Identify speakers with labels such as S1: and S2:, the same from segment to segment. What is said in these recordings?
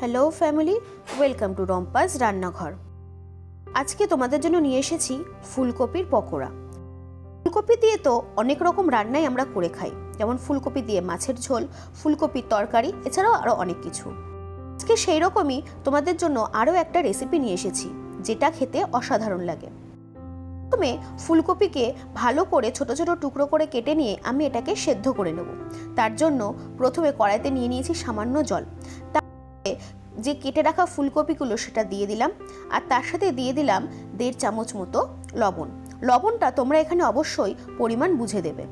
S1: Hello family welcome to Rumpa's রান্নাঘর। আজকে তোমাদের জন্য নিয়ে এসেছি ফুলকপির পকোড়া। ফুলকপি দিয়ে তো অনেক রকম রান্নাই আমরা করে খাই। যেমন ফুলকপি দিয়ে মাছের ঝোল, ফুলকপির তরকারি, এছাড়াও আরও অনেক কিছু। আজকে সেই রকমই তোমাদের জন্য আরও একটা রেসিপি নিয়ে এসেছি, যেটা খেতে অসাধারণ লাগে। প্রথমে ফুলকপিকে ভালো করে ছোট ছোট টুকরো করে কেটে নিয়ে আমি এটাকে সেদ্ধ করে নেব। তার জন্য প্রথমে কড়াইতে নিয়ে নিয়েছি সামান্য জল। যে কেটে রাখা ফুলকপিগুলো সেটা দিয়ে দিলাম, আর তার সাথে দিয়ে দিলাম দেড় চামচ মতো লবণ। লবণটা তোমরা এখানে অবশ্যই পরিমাণ বুঝে দেবে।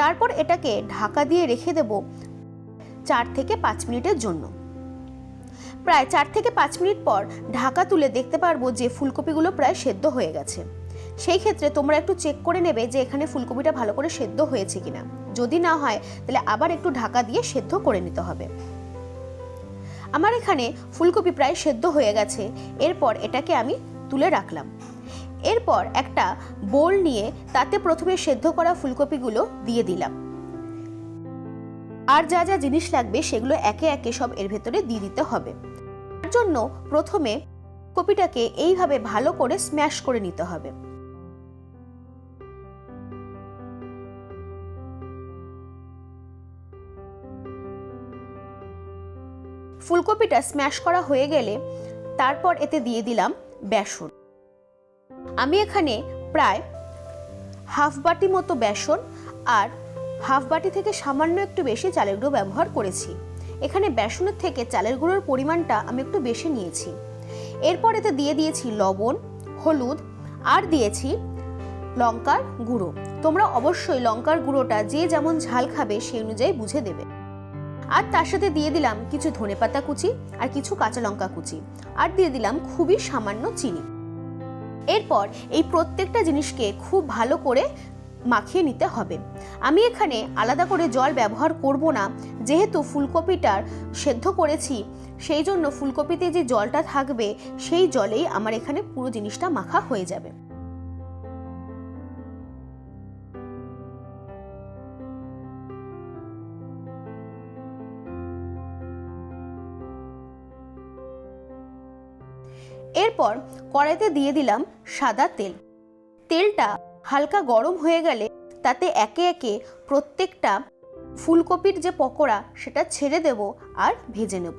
S1: তারপর এটাকে ঢাকা দিয়ে রেখে দেব চার থেকে পাঁচ মিনিটের জন্য। প্রায় চার থেকে পাঁচ মিনিট পর ঢাকা তুলে দেখতে পারব যে ফুলকপিগুলো প্রায় সেদ্ধ হয়ে গেছে। সেই ক্ষেত্রে তোমরা একটু চেক করে নেবে যে এখানে ফুলকপিটা ভালো করে সেদ্ধ হয়েছে কিনা। যদি না হয়, তাহলে আবার একটু ঢাকা দিয়ে সেদ্ধ করে নিতে হবে। আমার এখানে ফুলকপি প্রায় সেদ্ধ হয়ে গেছে। এরপর এটাকে আমি তুলে রাখলাম। এরপর একটা বোল নিয়ে তাতে প্রথমে সেদ্ধ করা ফুলকপিগুলো দিয়ে দিলাম। আর যা যা জিনিস লাগবে সেগুলো একে একে সব এর ভেতরে দিয়ে দিতে হবে। তার জন্য প্রথমে কপিটাকে এইভাবে ভালো করে স্ম্যাশ করে নিতে হবে। ফুলকপিটা স্ম্যাশ করা হয়ে গেলে তারপর এতে দিয়ে দিলাম বেসন। আমি এখানে প্রায় হাফ বাটি মতো বেসন আর হাফ বাটি থেকে সামান্য একটু বেশি চালের গুঁড়ো ব্যবহার করেছি। এখানে বেসনের থেকে চালের গুঁড়োর পরিমাণটা আমি একটু বেশি নিয়েছি। এরপর এতে দিয়ে দিয়েছি লবণ, হলুদ আর দিয়েছি লঙ্কার গুঁড়ো। তোমরা অবশ্যই লঙ্কার গুঁড়োটা যে যেমন ঝাল খাবে সেই অনুযায়ী বুঝে দেবে। আর তার সাথে দিয়ে দিলাম কিছু ধনেপাতা কুচি আর কিছু কাঁচা লঙ্কা কুচি। আর দিয়ে দিলাম খুবই সামান্য চিনি। এরপর এই প্রত্যেকটা জিনিসকে খুব ভালো করে মাখিয়ে নিতে হবে। আমি এখানে আলাদা করে জল ব্যবহার করব না। যেহেতু ফুলকপিটার সেদ্ধ করেছি, সেই জন্য ফুলকপিতে যে জলটা থাকবে, সেই জলেই আমার এখানে পুরো জিনিসটা মাখা হয়ে যাবে। এরপর কড়াইতে দিয়ে দিলাম সাদা তেল। তেলটা হালকা গরম হয়ে গেলে তাতে একে একে প্রত্যেকটা ফুলকপির যে পকোড়া সেটা ছেড়ে দেব আর ভেজে নেব।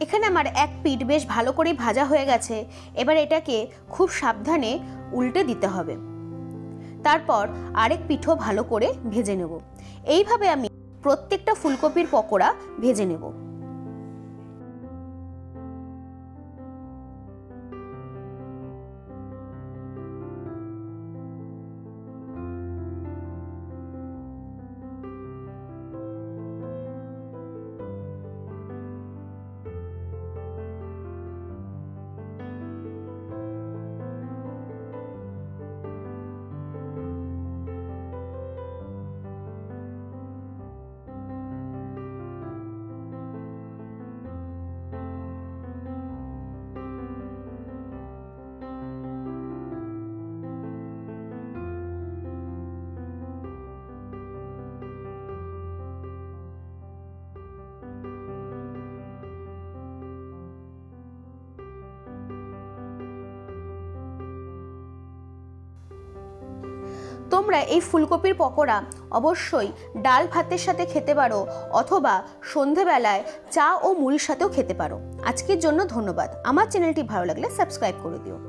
S1: এখানে আমার এক পিঠ বেশ ভালো করে ভাজা হয়ে গেছে। এবার এটাকে খুব সাবধানে উল্টে দিতে হবে। তারপর আরেক পিঠও ভালো করে ভেজে নেব। এইভাবে আমি প্রত্যেকটা ফুলকপির পকোড়া ভেজে নেব। তোমরা এই ফুলকপির পকোড়া অবশ্যই ডাল ভাতের সাথে খেতে পারো অথবা সন্ধেবেলায় চা ও মুড়ির সাথেও খেতে পারো। আজকের জন্য ধন্যবাদ। আমার চ্যানেলটি ভালো লাগলে সাবস্ক্রাইব করে দিও।